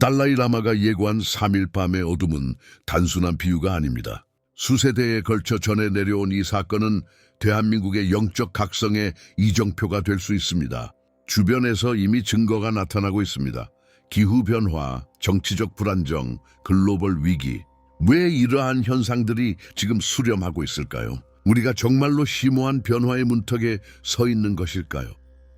달라이 라마가 예고한 3일 밤의 어둠은 단순한 비유가 아닙니다. 수세대에 걸쳐 전해 내려온 이 사건은 대한민국의 영적 각성의 이정표가 될 수 있습니다. 주변에서 이미 증거가 나타나고 있습니다. 기후변화, 정치적 불안정, 글로벌 위기. 왜 이러한 현상들이 지금 수렴하고 있을까요? 우리가 정말로 심오한 변화의 문턱에 서 있는 것일까요?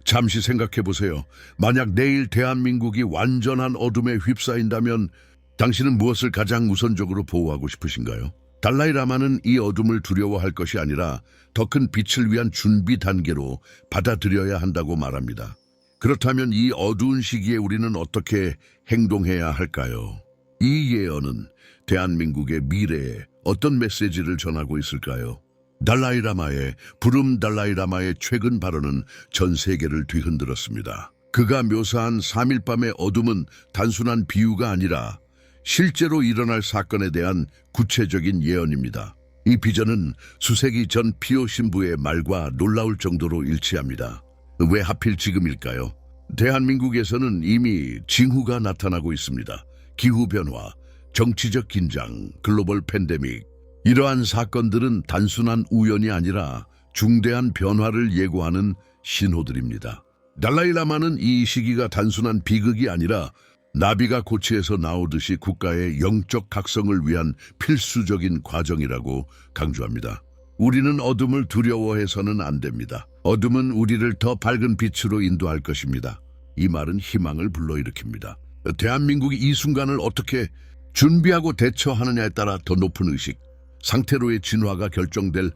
잠시 생각해 보세요. 만약 내일 대한민국이 완전한 어둠에 휩싸인다면 당신은 무엇을 가장 우선적으로 보호하고 싶으신가요? 달라이 라마는 이 어둠을 두려워할 것이 아니라 더 큰 빛을 위한 준비 단계로 받아들여야 한다고 말합니다. 그렇다면 이 어두운 시기에 우리는 어떻게 행동해야 할까요? 이 예언은 대한민국의 미래에 어떤 메시지를 전하고 있을까요? 달라이라마의 부름 달라이라마의 최근 발언은 전 세계를 뒤흔들었습니다. 그가 묘사한 3일 밤의 어둠은 단순한 비유가 아니라 실제로 일어날 사건에 대한 구체적인 예언입니다. 이 비전은 수세기 전 피오 신부의 말과 놀라울 정도로 일치합니다. 왜 하필 지금일까요? 대한민국에서는 이미 징후가 나타나고 있습니다. 기후변화, 정치적 긴장, 글로벌 팬데믹. 이러한 사건들은 단순한 우연이 아니라 중대한 변화를 예고하는 신호들입니다. 달라이라마는 이 시기가 단순한 비극이 아니라 나비가 고치에서 나오듯이 국가의 영적 각성을 위한 필수적인 과정이라고 강조합니다. 우리는 어둠을 두려워해서는 안 됩니다. 어둠은 우리를 더 밝은 빛으로 인도할 것입니다. 이 말은 희망을 불러일으킵니다. 대한민국이 이 순간을 어떻게 준비하고 대처하느냐에 따라 더 높은 의식, 상태로의 진화가 결정될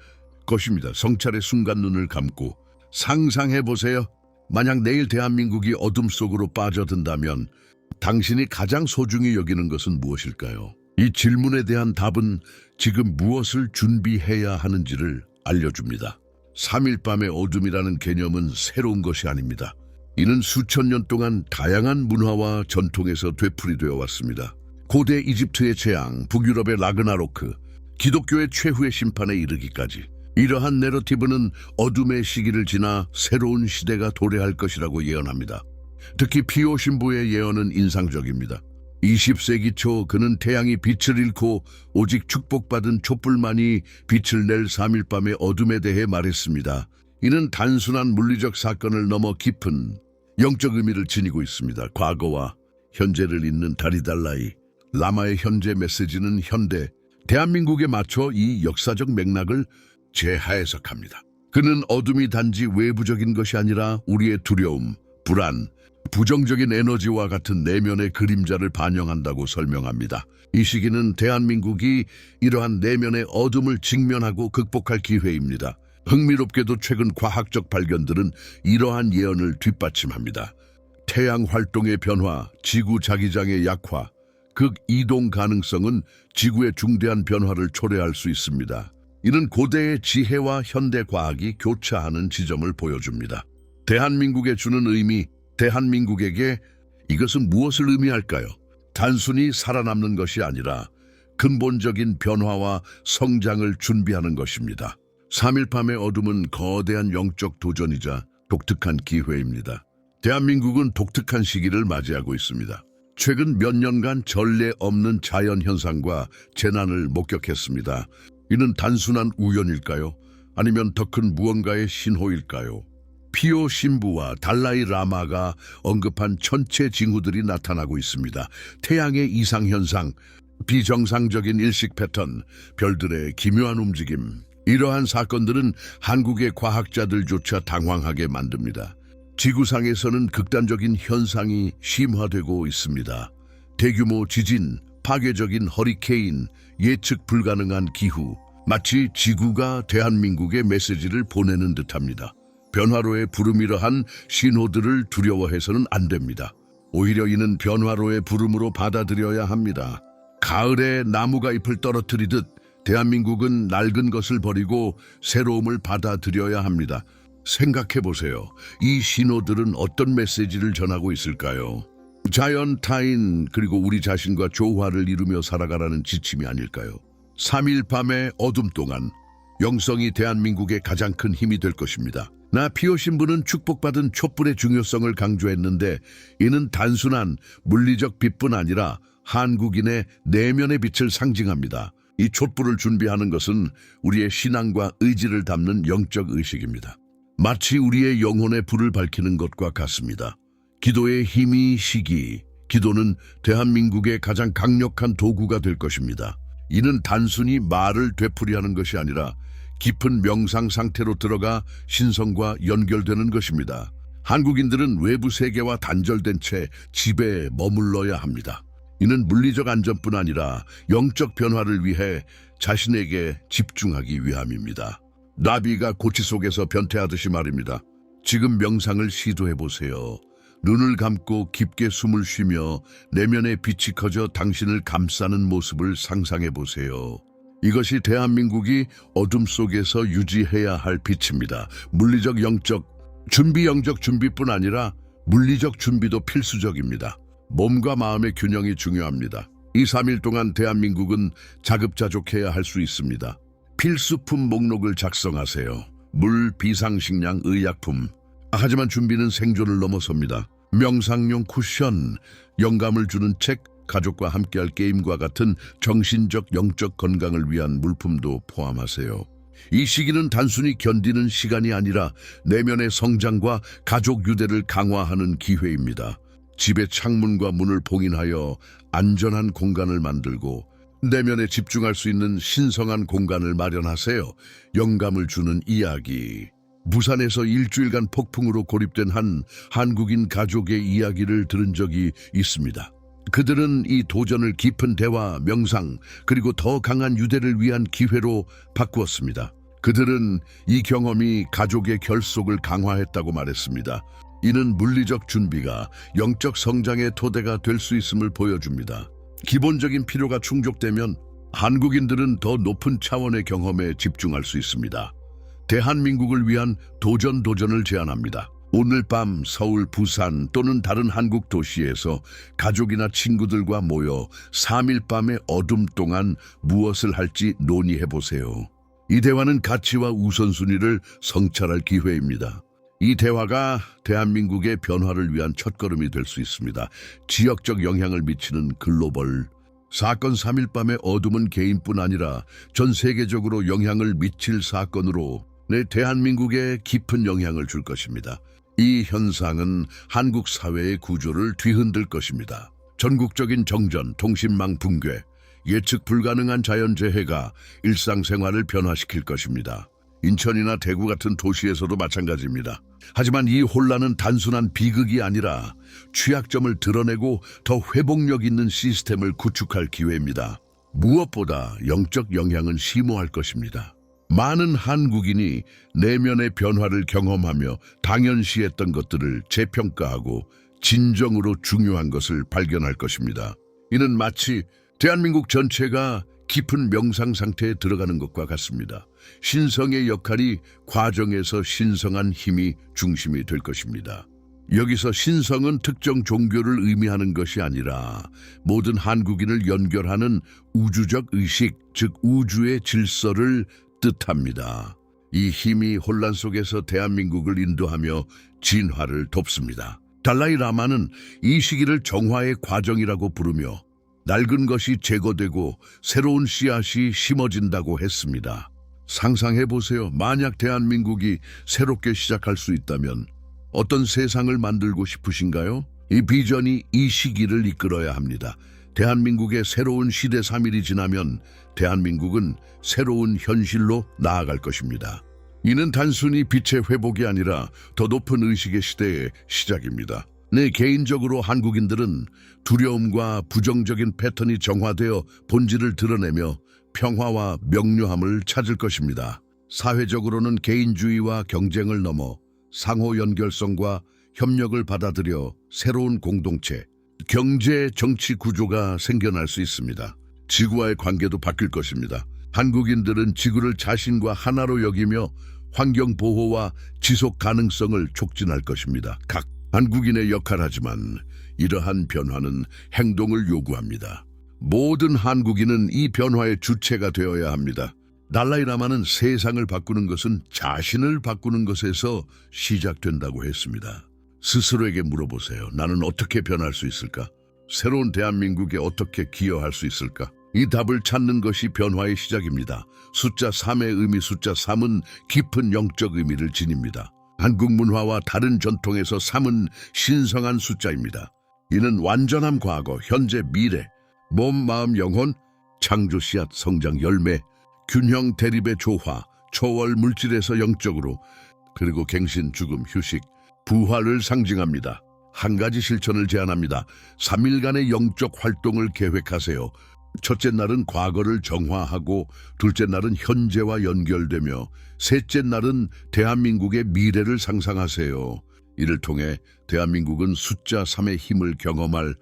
것입니다. 성찰의 순간 눈을 감고 상상해 보세요. 만약 내일 대한민국이 어둠 속으로 빠져든다면 당신이 가장 소중히 여기는 것은 무엇일까요? 이 질문에 대한 답은 지금 무엇을 준비해야 하는지를 알려줍니다. 3일 밤의 어둠이라는 개념은 새로운 것이 아닙니다. 이는 수천 년 동안 다양한 문화와 전통에서 되풀이되어 왔습니다. 고대 이집트의 재앙, 북유럽의 라그나로크, 기독교의 최후의 심판에 이르기까지 이러한 내러티브는 어둠의 시기를 지나 새로운 시대가 도래할 것이라고 예언합니다. 특히 피오 신부의 예언은 인상적입니다. 20세기 초 그는 태양이 빛을 잃고 오직 축복받은 촛불만이 빛을 낼 3일 밤의 어둠에 대해 말했습니다. 이는 단순한 물리적 사건을 넘어 깊은 영적 의미를 지니고 있습니다. 과거와 현재를 잇는 다리달라이 라마의 현재 메시지는 현대 대한민국에 맞춰 이 역사적 맥락을 재해석합니다. 그는 어둠이 단지 외부적인 것이 아니라 우리의 두려움, 불안, 부정적인 에너지와 같은 내면의 그림자를 반영한다고 설명합니다. 이 시기는 대한민국이 이러한 내면의 어둠을 직면하고 극복할 기회입니다. 흥미롭게도 최근 과학적 발견들은 이러한 예언을 뒷받침합니다. 태양 활동의 변화, 지구 자기장의 약화, 극 이동 가능성은 지구의 중대한 변화를 초래할 수 있습니다. 이는 고대의 지혜와 현대 과학이 교차하는 지점을 보여줍니다. 대한민국에 주는 의미, 대한민국에게 이것은 무엇을 의미할까요? 단순히 살아남는 것이 아니라 근본적인 변화와 성장을 준비하는 것입니다. 3일 밤의 어둠은 거대한 영적 도전이자 독특한 기회입니다. 대한민국은 독특한 시기를 맞이하고 있습니다. 최근 몇 년간 전례 없는 자연 현상과 재난을 목격했습니다. 이는 단순한 우연일까요? 아니면 더 큰 무언가의 신호일까요? 피오 신부와 달라이 라마가 언급한 천체 징후들이 나타나고 있습니다. 태양의 이상 현상, 비정상적인 일식 패턴, 별들의 기묘한 움직임. 이러한 사건들은 한국의 과학자들조차 당황하게 만듭니다. 지구상에서는 극단적인 현상이 심화되고 있습니다. 대규모 지진, 파괴적인 허리케인, 예측 불가능한 기후, 마치 지구가 대한민국의 메시지를 보내는 듯합니다. 변화로의 부름이러한 신호들을 두려워해서는 안 됩니다. 오히려 이는 변화로의 부름으로 받아들여야 합니다. 가을에 나무가 잎을 떨어뜨리듯 대한민국은 낡은 것을 버리고 새로움을 받아들여야 합니다. 생각해 보세요. 이 신호들은 어떤 메시지를 전하고 있을까요? 자연, 타인, 그리고 우리 자신과 조화를 이루며 살아가라는 지침이 아닐까요? 3일 밤의 어둠 동안 영성이 대한민국의 가장 큰 힘이 될 것입니다. 나 피오 신부는 축복받은 촛불의 중요성을 강조했는데 이는 단순한 물리적 빛뿐 아니라 한국인의 내면의 빛을 상징합니다. 이 촛불을 준비하는 것은 우리의 신앙과 의지를 담는 영적 의식입니다. 마치 우리의 영혼의 불을 밝히는 것과 같습니다. 기도의 힘이 시기, 기도는 대한민국의 가장 강력한 도구가 될 것입니다. 이는 단순히 말을 되풀이하는 것이 아니라 깊은 명상 상태로 들어가 신성과 연결되는 것입니다. 한국인들은 외부 세계와 단절된 채 집에 머물러야 합니다. 이는 물리적 안전뿐 아니라 영적 변화를 위해 자신에게 집중하기 위함입니다. 나비가 고치 속에서 변태하듯이 말입니다. 지금 명상을 시도해 보세요. 눈을 감고 깊게 숨을 쉬며 내면의 빛이 커져 당신을 감싸는 모습을 상상해 보세요. 이것이 대한민국이 어둠 속에서 유지해야 할 빛입니다. 물리적 영적 준비 영적 준비뿐 아니라 물리적 준비도 필수적입니다. 몸과 마음의 균형이 중요합니다. 2, 3일 동안 대한민국은 자급자족해야 할 수 있습니다. 필수품 목록을 작성하세요. 물, 비상식량, 의약품. 하지만 준비는 생존을 넘어섭니다. 명상용 쿠션, 영감을 주는 책, 가족과 함께할 게임과 같은 정신적, 영적 건강을 위한 물품도 포함하세요. 이 시기는 단순히 견디는 시간이 아니라 내면의 성장과 가족 유대를 강화하는 기회입니다. 집의 창문과 문을 봉인하여 안전한 공간을 만들고 내면에 집중할 수 있는 신성한 공간을 마련하세요. 영감을 주는 이야기. 부산에서 일주일간 폭풍으로 고립된 한 한국인 가족의 이야기를 들은 적이 있습니다. 그들은 이 도전을 깊은 대화, 명상, 그리고 더 강한 유대를 위한 기회로 바꾸었습니다. 그들은 이 경험이 가족의 결속을 강화했다고 말했습니다. 이는 물리적 준비가 영적 성장의 토대가 될 수 있음을 보여줍니다. 기본적인 필요가 충족되면 한국인들은 더 높은 차원의 경험에 집중할 수 있습니다. 대한민국을 위한 도전 도전을 제안합니다. 오늘 밤 서울, 부산 또는 다른 한국 도시에서 가족이나 친구들과 모여 3일 밤의 어둠 동안 무엇을 할지 논의해 보세요. 이 대화는 가치와 우선순위를 성찰할 기회입니다. 이 대화가 대한민국의 변화를 위한 첫걸음이 될 수 있습니다. 지역적 영향을 미치는 글로벌 사건 3일 밤의 어둠은 개인뿐 아니라 전 세계적으로 영향을 미칠 사건으로 내 대한민국에 깊은 영향을 줄 것입니다. 이 현상은 한국 사회의 구조를 뒤흔들 것입니다. 전국적인 정전, 통신망 붕괴, 예측 불가능한 자연재해가 일상생활을 변화시킬 것입니다. 인천이나 대구 같은 도시에서도 마찬가지입니다. 하지만 이 혼란은 단순한 비극이 아니라 취약점을 드러내고 더 회복력 있는 시스템을 구축할 기회입니다. 무엇보다 영적 영향은 심오할 것입니다. 많은 한국인이 내면의 변화를 경험하며 당연시했던 것들을 재평가하고 진정으로 중요한 것을 발견할 것입니다. 이는 마치 대한민국 전체가 깊은 명상 상태에 들어가는 것과 같습니다. 신성의 역할이 과정에서 신성한 힘이 중심이 될 것입니다. 여기서 신성은 특정 종교를 의미하는 것이 아니라 모든 한국인을 연결하는 우주적 의식, 즉 우주의 질서를 뜻합니다. 이 힘이 혼란 속에서 대한민국을 인도하며 진화를 돕습니다. 달라이 라마는 이 시기를 정화의 과정이라고 부르며 낡은 것이 제거되고 새로운 씨앗이 심어진다고 했습니다. 상상해 보세요. 만약 대한민국이 새롭게 시작할 수 있다면 어떤 세상을 만들고 싶으신가요? 이 비전이 이 시기를 이끌어야 합니다. 대한민국의 새로운 시대 3일이 지나면 대한민국은 새로운 현실로 나아갈 것입니다. 이는 단순히 빛의 회복이 아니라 더 높은 의식의 시대의 시작입니다. 내 개인적으로 한국인들은 두려움과 부정적인 패턴이 정화되어 본질을 드러내며 평화와 명료함을 찾을 것입니다. 사회적으로는 개인주의와 경쟁을 넘어 상호 연결성과 협력을 받아들여 새로운 공동체, 경제 정치 구조가 생겨날 수 있습니다. 지구와의 관계도 바뀔 것입니다. 한국인들은 지구를 자신과 하나로 여기며 환경 보호와 지속 가능성을 촉진할 것입니다. 각 한국인의 역할하지만 이러한 변화는 행동을 요구합니다. 모든 한국인은 이 변화의 주체가 되어야 합니다. 달라이라마는 세상을 바꾸는 것은 자신을 바꾸는 것에서 시작된다고 했습니다. 스스로에게 물어보세요. 나는 어떻게 변할 수 있을까? 새로운 대한민국에 어떻게 기여할 수 있을까? 이 답을 찾는 것이 변화의 시작입니다. 숫자 3의 의미 숫자 3은 깊은 영적 의미를 지닙니다. 한국 문화와 다른 전통에서 3은 신성한 숫자입니다. 이는 완전함 과거, 현재, 미래, 몸, 마음, 영혼, 창조 씨앗, 성장, 열매, 균형, 대립의 조화, 초월, 물질에서 영적으로, 그리고 갱신, 죽음, 휴식, 부활을 상징합니다. 한 가지 실천을 제안합니다. 3일간의 영적 활동을 계획하세요. 첫째 날은 과거를 정화하고 둘째 날은 현재와 연결되며 셋째 날은 대한민국의 미래를 상상하세요. 이를 통해 대한민국은 숫자 3의 힘을 경험할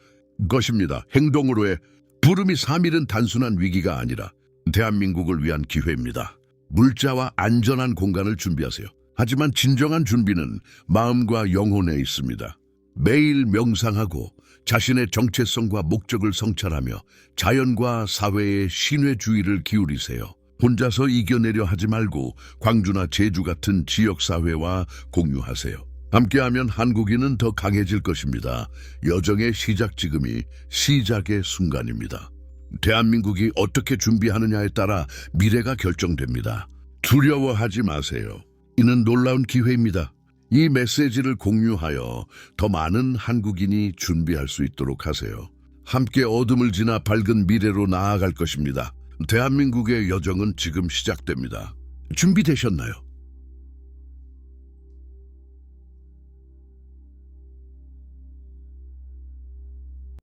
것입니다. 행동으로의 부름이 3일은 단순한 위기가 아니라 대한민국을 위한 기회입니다. 물자와 안전한 공간을 준비하세요. 하지만 진정한 준비는 마음과 영혼에 있습니다. 매일 명상하고 자신의 정체성과 목적을 성찰하며 자연과 사회의 신뢰주의를 기울이세요. 혼자서 이겨내려 하지 말고 광주나 제주 같은 지역사회와 공유하세요. 함께하면 한국인은 더 강해질 것입니다. 여정의 시작 지금이 시작의 순간입니다. 대한민국이 어떻게 준비하느냐에 따라 미래가 결정됩니다. 두려워하지 마세요. 이는 놀라운 기회입니다. 이 메시지를 공유하여 더 많은 한국인이 준비할 수 있도록 하세요. 함께 어둠을 지나 밝은 미래로 나아갈 것입니다. 대한민국의 여정은 지금 시작됩니다. 준비되셨나요?